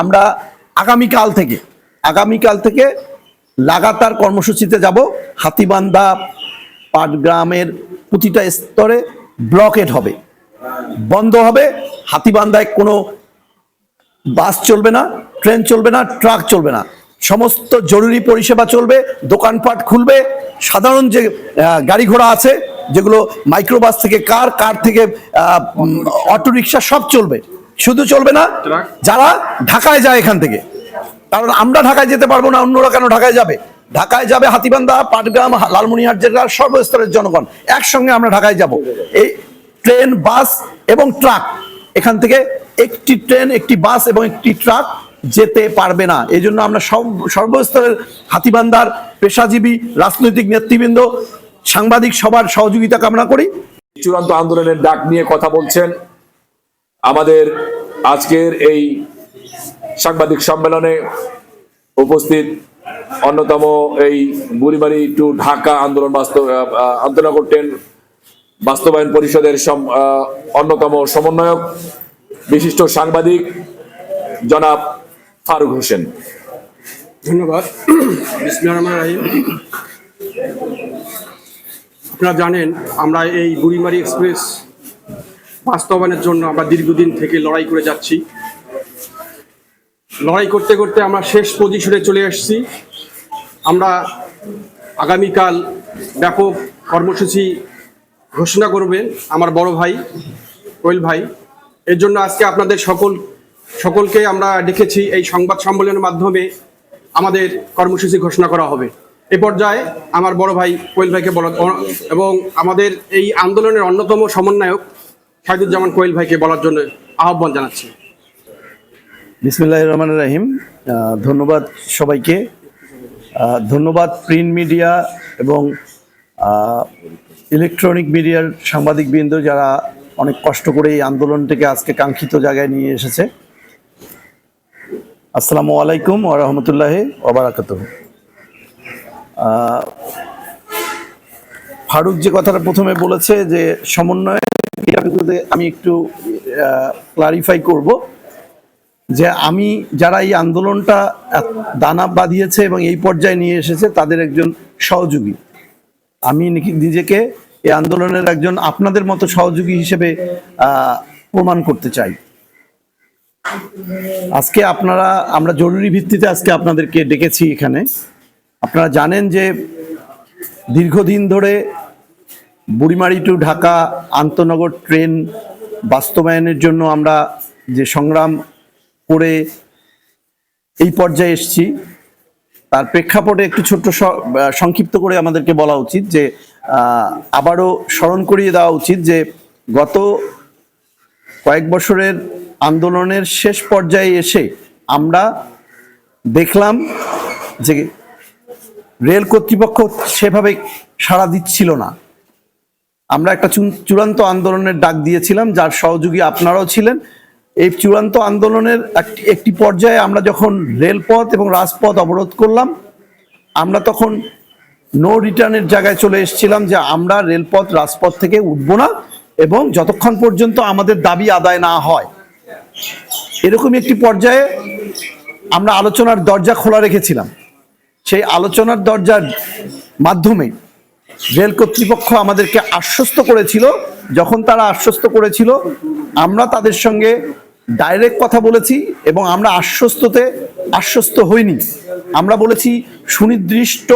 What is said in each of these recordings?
আমরা আগামীকাল থেকে আগামীকাল থেকে লাগাতার কর্মসূচিতে যাব। হাতিবান্ধা পাটগ্রামের প্রতিটা স্তরে ব্লকেট হবে। বন্ধ হবে। হাতিবান্ধায় কোনো বাস চলবে না, ট্রেন চলবে না, ট্রাক চলবে না। সমস্ত জরুরি পরিষেবা চলবে, দোকানপাট খুলবে। সাধারণ যে গাড়ি ঘোড়া আছে, যেগুলো মাইক্রোবাস থেকে, কার কার থেকে অটো রিক্সা সব চলবে। শুধু চলবে না যারা ঢাকায় যায় এখান থেকে। কারণ আমরা ঢাকায় যেতে পারব না অন্যরা কেন ঢাকায় যাবে? ঢাকায় যাবে হাতিবান্ধা পাটগ্রাম লালমনিরহাট জেলার সর্বস্তরের জনগণ। একসঙ্গে আমরা ঢাকায় যাব। এই ট্রেন বাস এবং ট্রাক। এখান থেকে একটি ট্রেন একটি বাস এবং একটি ট্রাক যেতে পারবে না। এই জন্য আমরা সব সর্বস্তরের হাতিবান্ধার পেশাজীবী রাজনৈতিক নেতৃবৃন্দ সাংবাদিক সবার সহযোগিতা কামনা করি। চূড়ান্ত আন্দোলনের ডাক নিয়ে কথা বলছেন আমাদের আজকের এই সাংবাদিক সম্মেলনে উপস্থিত অন্যতম এই বুড়িবাড়ি টু ঢাকা আন্দোলন বাস্তব আন্তনগর ট্রেন বাস্তবায়ন পরিষদের অন্যতম সমন্বয়ক, বিশিষ্ট সাংবাদিক জনাব ফারুক হোসেন। ধন্যবাদ। আপনারা জানেন, আমরা এই বুড়িমারি এক্সপ্রেস বাস্তবায়নের জন্য আমরা দীর্ঘদিন থেকে লড়াই করে যাচ্ছি। লড়াই করতে করতে আমরা শেষ পজিশনে চলে এসেছি। আমরা আগামীকাল ব্যাপক কর্মসূচি ঘোষণা করবেন আমার বড় ভাই, কোয়েল ভাই। এর জন্য আজকে আপনাদের সকল, সকলকে আমরা ডেকেছি এই সংবাদ সম্মেলনের মাধ্যমে আমাদের কর্মসূচি ঘোষণা করা হবে। এ পর্যায়ে আমার বড় ভাই কোয়েল ভাইকে বলা এবং আমাদের এই আন্দোলনের অন্যতম সমন্বয়ক শাহিদুজ্জামান কোয়েল ভাইকে বলার জন্য আহ্বান জানাচ্ছি। বিসমিল্লাহ রহমান রাহিম। ধন্যবাদ সবাইকে। ধন্যবাদ প্রিন্ট মিডিয়া এবং ইলেকট্রনিক মিডিয়ার সাংবাদিকবৃন্দ যারা অনেক কষ্ট করে এই আন্দোলনটিকে আজকে কাঙ্ক্ষিত জায়গায় নিয়ে এসেছে। আসসালামু আলাইকুম ও রহমতুল্লাহ ওবরাকাত ফারুক যে কথাটা প্রথমে বলেছে যে সমন্বয় আমি একটু ক্লারিফাই করব যে আমি যারা এই আন্দোলনটা দানা বাঁধিয়েছে এবং এই পর্যায়ে নিয়ে এসেছে, তাদের একজন সহযোগী। আমি নিজেকে এই আন্দোলনের একজন আপনাদের মতো সহযোগী হিসেবে প্রমাণ করতে চাই। আজকে আপনারা, আমরা জরুরি ভিত্তিতে আজকে আপনাদেরকে ডেকেছি এখানে। আপনারা জানেন যে দীর্ঘদিন ধরে বুড়িমারি টু ঢাকা আন্তনগর ট্রেন বাস্তবায়নের জন্য আমরা যে সংগ্রাম করে এই পর্যায়ে এসেছি, তার প্রেক্ষাপটে একটু ছোট্ট সংক্ষিপ্ত করে আমাদেরকে বলা উচিত যে আবারও স্মরণ করিয়ে দেওয়া উচিত যে গত কয়েক বছরের আন্দোলনের শেষ পর্যায়ে এসে আমরা দেখলাম যে রেল কর্তৃপক্ষ সেভাবে সাড়া দিচ্ছিল না। আমরা একটা চূড়ান্ত আন্দোলনের ডাক দিয়েছিলাম, যার সহযোগী আপনারাও ছিলেন। এই চূড়ান্ত আন্দোলনের একটি পর্যায়ে আমরা যখন রেলপথ এবং রাজপথ অবরোধ করলাম, আমরা তখন নো রিটার্নের জায়গায় চলে এসেছিলাম যে আমরা রেলপথ, রাজপথ থেকে উঠব না এবং যতক্ষণ পর্যন্ত আমাদের দাবি আদায় না হয়। এরকমই একটি পর্যায়ে আমরা আলোচনার দরজা খোলা রেখেছিলাম। সেই আলোচনার দরজার মাধ্যমে রেল কর্তৃপক্ষ আমাদেরকে আশ্বস্ত করেছিল, যখন তারা আশ্বস্ত করেছিল, আমরা তাদের সঙ্গে ডাইরেক্ট কথা বলেছি এবং আমরা আশ্বস্ততে আশ্বস্ত হইনি। আমরা বলেছি, সুনির্দিষ্ট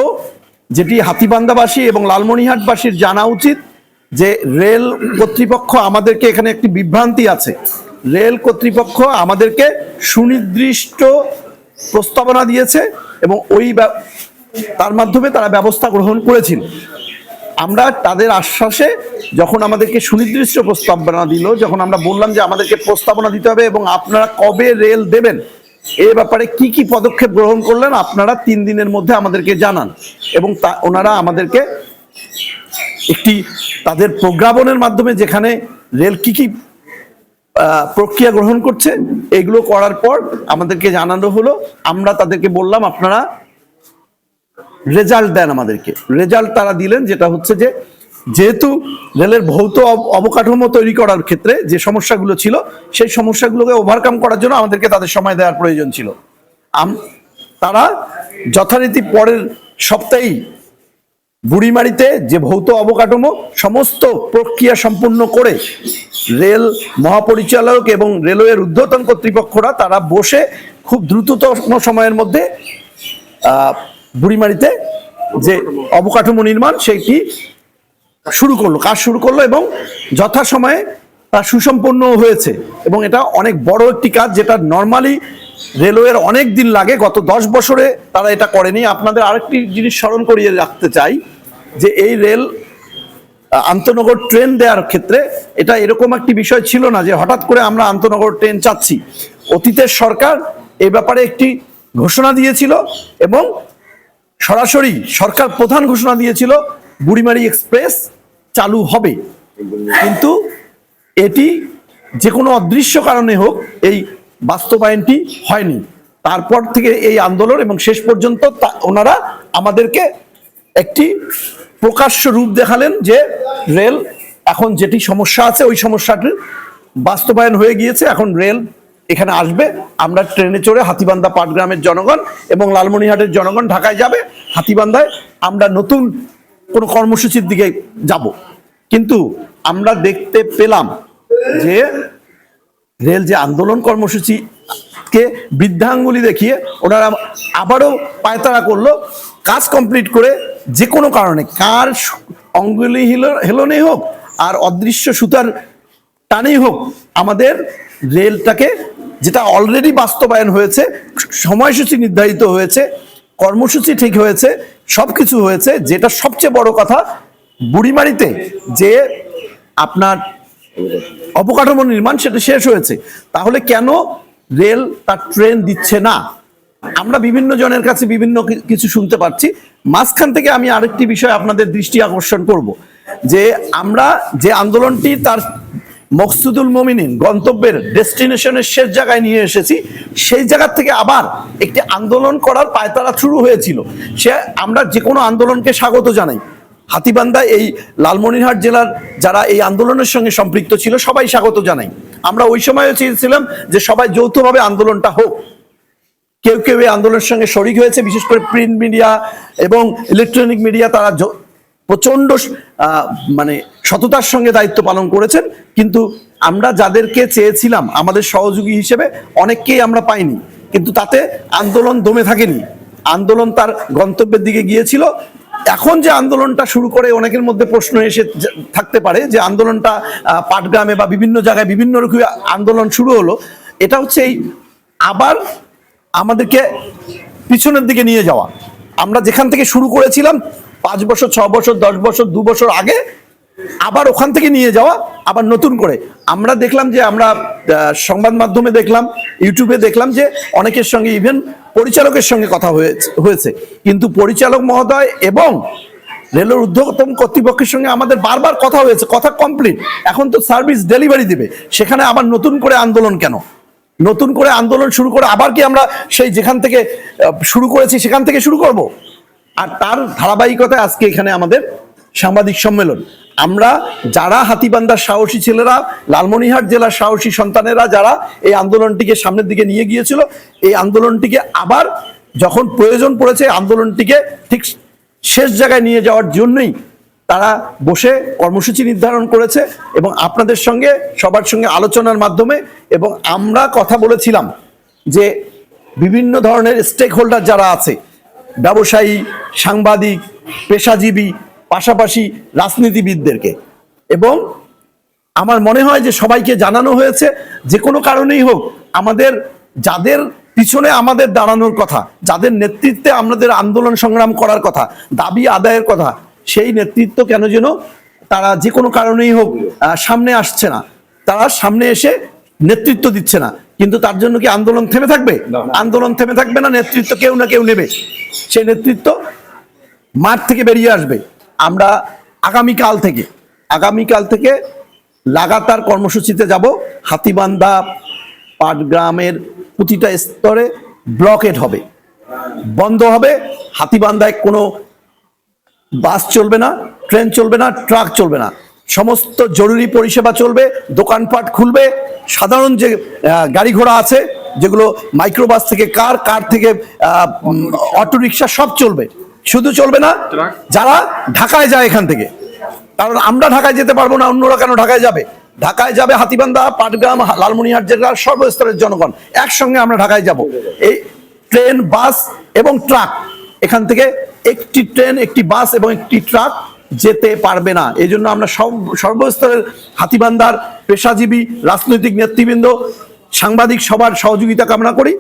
যেটি হাতিবান্ধাবাসী এবং লালমনিহাটবাসীর জানা উচিত যে রেল কর্তৃপক্ষ আমাদেরকে এখানে একটি বিভ্রান্তি আছে। রেল কর্তৃপক্ষ আমাদেরকে সুনির্দিষ্ট প্রস্তাবনা দিয়েছে এবং ওই তার মাধ্যমে তারা ব্যবস্থা গ্রহণ করেছিল। আমরা তাদের আশ্বাসে যখন আমাদেরকে সুনির্দিষ্ট প্রস্তাবনা দিল, যখন আমরা বললাম যে আমাদেরকে প্রস্তাবনা দিতে হবে এবং আপনারা কবে রেল দেবেন, এ ব্যাপারে কি কি পদক্ষেপ গ্রহণ করলেন আপনারা তিন দিনের মধ্যে আমাদেরকে জানান। এবং তা, ওনারা আমাদেরকে একটি, তাদের প্রজ্ঞাপনের মাধ্যমে যেখানে রেল কি কি প্রক্রিয়া গ্রহণ করছে, এগুলো করার পর আমাদেরকে জানানো হলো। আমরা তাদেরকে বললাম, আপনারা রেজাল্ট দেন আমাদেরকে। রেজাল্ট তারা দিলেন, যেটা হচ্ছে যে, যেহেতু রেলের ভৌত অবকাঠামো তৈরি করার ক্ষেত্রে যে সমস্যাগুলো ছিল, সেই সমস্যাগুলোকে ওভারকাম করার জন্য আমাদেরকে তাদের সময় দেওয়ার প্রয়োজন ছিল। তারা যথারীতি পরের সপ্তাহেই বুড়িমারিতে যে ভৌত অবকাঠামো সমস্ত প্রক্রিয়া সম্পূর্ণ করে রেল মহাপরিচালক এবং রেলওয়ের ঊর্ধ্বতন কর্তৃপক্ষরা তারা বসে খুব দ্রুততম সময়ের মধ্যে বুড়িমারিতে যে অবকাঠামো নির্মাণ, সেইটি শুরু করল, কাজ শুরু করল এবং যথাসময়ে তা সুসম্পন্ন হয়েছে এবং এটা অনেক বড় একটি কাজ যেটা নর্মালি রেলওয়ের অনেক দিন লাগে, গত দশ বছরে তারা এটা করেনি। আপনাদের আরেকটি জিনিস স্মরণ করিয়ে রাখতে চাই যে এই রেল আন্তনগর ট্রেন দেওয়ার ক্ষেত্রে এটা এরকম একটি বিষয় ছিল না যে হঠাৎ করে আমরা আন্তনগর ট্রেন চাচ্ছি। অতীতের সরকার এ ব্যাপারে একটি ঘোষণা দিয়েছিল এবং সরাসরি সরকার প্রধান ঘোষণা দিয়েছিল, বুড়িমারি এক্সপ্রেস চালু হবে। কিন্তু এটি যে কোনো অদৃশ্য কারণে হোক এই বাস্তবায়নটি হয়নি। তারপর থেকে এই আন্দোলন এবং শেষ পর্যন্ত ওনারা আমাদেরকে একটি প্রকাশ্য রূপ দেখালেন যে রেল এখন যেটি সমস্যা আছে, ওই সমস্যাটির বাস্তবায়ন হয়ে গিয়েছে। এখন রেল এখানে আসবে। আমরা ট্রেনে চড়ে হাতিবান্ধা পাটগ্রামের জনগণ এবং লালমনিহাটের জনগণ ঢাকায় যাবে। হাতিবান্ধায় আমরা নতুন কোনো কর্মসূচির দিকে যাব। কিন্তু আমরা দেখতে পেলাম যে রেল যে আন্দোলন কর্মসূচিকে বৃদ্ধাঙ্গুলি দেখিয়ে ওনারা আবারও পায়তারা করল, কাজ কমপ্লিট করে যে কোনো কারণে, কার অঙ্গুলি হিল- হেলনেই হোক আর অদৃশ্য সুতার টানেই হোক, আমাদের রেলটাকে যেটা অলরেডি বাস্তবায়ন হয়েছে, সময়সূচি নির্ধারিত হয়েছে কর্মসূচি ঠিক হয়েছে সব কিছু হয়েছে, যেটা সবচেয়ে বড় কথা, বুড়িমারিতে যে আপনার অবকাঠামো নির্মাণ সেটা শেষ হয়েছে। তাহলে কেন রেল তার ট্রেন দিচ্ছে না? আমরা বিভিন্ন জনের কাছে বিভিন্ন কিছু শুনতে পাচ্ছি। মাঝখান থেকে আমি আরেকটি বিষয় আপনাদের দৃষ্টি আকর্ষণ করব। যে আমরা যে আন্দোলনটি তার মকসুদুল মমিনিন গন্তব্যের ডেস্টিনেশনের শেষ জায়গায় নিয়ে এসেছি। সেই জায়গা থেকে আবার একটি আন্দোলন করার পায়তারা শুরু হয়েছিল। সে আমরা যে কোনো আন্দোলনকে স্বাগত জানাই। হাতিবান্ধা এই লালমনিরহাট জেলার যারা এই আন্দোলনের সঙ্গে সম্পৃক্ত ছিল, সবাই স্বাগত জানাই। আমরা ওই সময়ও চেয়েছিলাম যে সবাই যৌথভাবে আন্দোলনটা হোক। কেউ কেউ এই আন্দোলনের সঙ্গে শরিক হয়েছে, বিশেষ করে প্রিন্ট মিডিয়া এবং ইলেকট্রনিক মিডিয়া, তারা প্রচণ্ড মানে সততার সঙ্গে দায়িত্ব পালন করেছেন। কিন্তু আমরা যাদেরকে চেয়েছিলাম, আমাদের সহযোগী হিসেবে অনেককেই আমরা পাইনি। কিন্তু তাতে আন্দোলন দমে থাকেনি। আন্দোলন তার গন্তব্যের দিকে গিয়েছিল। এখন যে আন্দোলনটা শুরু করে অনেকের মধ্যে প্রশ্ন এসে থাকতে পারে যে আন্দোলনটা পাটগ্রামে বা বিভিন্ন জায়গায় বিভিন্ন রকম আন্দোলন শুরু হলো। এটা হচ্ছে এই আবার আমাদেরকে পিছনের দিকে নিয়ে যাওয়া। আমরা যেখান থেকে শুরু করেছিলাম পাঁচ বছর, ছ বছর, দশ বছর, দু বছর আগে আবার ওখান থেকে নিয়ে যাওয়া, আবার নতুন করে। আমরা দেখলাম যে আমরা সংবাদ মাধ্যমে দেখলাম, ইউটিউবে দেখলাম যে অনেকের সঙ্গে ইভেন পরিচালকের সঙ্গে কথা হয়েছে। কিন্তু পরিচালক মহোদয় এবং রেলের ঊর্ধ্বতম কর্তৃপক্ষের সঙ্গে আমাদের বারবার কথা হয়েছে, কথা কমপ্লিট এখন তো সার্ভিস ডেলিভারি দিবে। সেখানে আবার নতুন করে আন্দোলন কেন? নতুন করে আন্দোলন শুরু করে আবার কি আমরা সেই যেখান থেকে শুরু করেছি সেখান থেকে শুরু করব? আর তার ধারাবাহিকতায় আজকে এখানে আমাদের সাংবাদিক সম্মেলন। আমরা যারা হাতিবান্ধার সাহসী ছেলেরা লালমনিহাট জেলার সাহসী সন্তানেরা যারা এই আন্দোলনটিকে সামনের দিকে নিয়ে গিয়েছিল, এই আন্দোলনটিকে আবার যখন প্রয়োজন পড়েছে আন্দোলনটিকে ঠিক শেষ জায়গায় নিয়ে যাওয়ার জন্যই তারা বসে কর্মসূচি নির্ধারণ করেছে এবং আপনাদের সঙ্গে, সবার সঙ্গে আলোচনার মাধ্যমে এবং আমরা কথা বলেছিলাম যে বিভিন্ন ধরনের স্টেক হোল্ডার যারা আছে ব্যবসায়ী, সাংবাদিক, পেশাজীবী, পাশাপাশি রাজনীতিবিদদেরকে। এবং আমার মনে হয় যে সবাইকে জানানো হয়েছে, যে কোনো কারণেই হোক, আমাদের, যাদের পিছনে আমাদের দাঁড়ানোর কথা, যাদের নেতৃত্বে আমাদের আন্দোলন সংগ্রাম করার কথা, দাবি আদায়ের কথা, সেই নেতৃত্ব কেন যেন তারা যে কোনো কারণেই হোক সামনে আসছে না। তারা সামনে এসে নেতৃত্ব দিচ্ছে না। কিন্তু তার জন্য কি আন্দোলন থেমে থাকবে? আন্দোলন থেমে থাকবে না নেতৃত্ব কেউ না কেউ নেবে। সেই নেতৃত্ব মাঠ থেকে বেরিয়ে আসবে। আমরা আগামীকাল থেকে আগামীকাল থেকে লাগাতার কর্মসূচিতে যাব। হাতিবান্ধা পাটগ্রামের প্রতিটা স্তরে ব্লকেট হবে। বন্ধ হবে। হাতিবান্ধায় কোনো বাস চলবে না ট্রেন চলবে না ট্রাক চলবে না। সমস্ত জরুরি পরিষেবা চলবে দোকানপাট খুলবে। সাধারণ যে গাড়ি ঘোড়া আছে যেগুলো মাইক্রোবাস থেকে কার কার থেকে অটো রিক্সা সব চলবে। শুধু চলবে না যারা ঢাকায় যায় এখান থেকে কারণ আমরা ঢাকায় যেতে পারব না অন্যরা কেন ঢাকায় যাবে? ঢাকায় যাবে হাতিবান্ধা পাটগ্রাম লালমনিরহাট জেলার সর্বস্তরের জনগণ একসঙ্গে আমরা ঢাকায় যাব। এই ট্রেন বাস এবং ট্রাক এখান থেকে একটি ট্রেন একটি বাস এবং একটি ট্রাক যেতে পারবে না। এই জন্য আমরা সর্বস্তরের হাতিবান্ধার পেশাজীবী, রাজনৈতিক নেতৃবৃন্দ, সাংবাদিক সবার সহযোগিতা কামনা করি।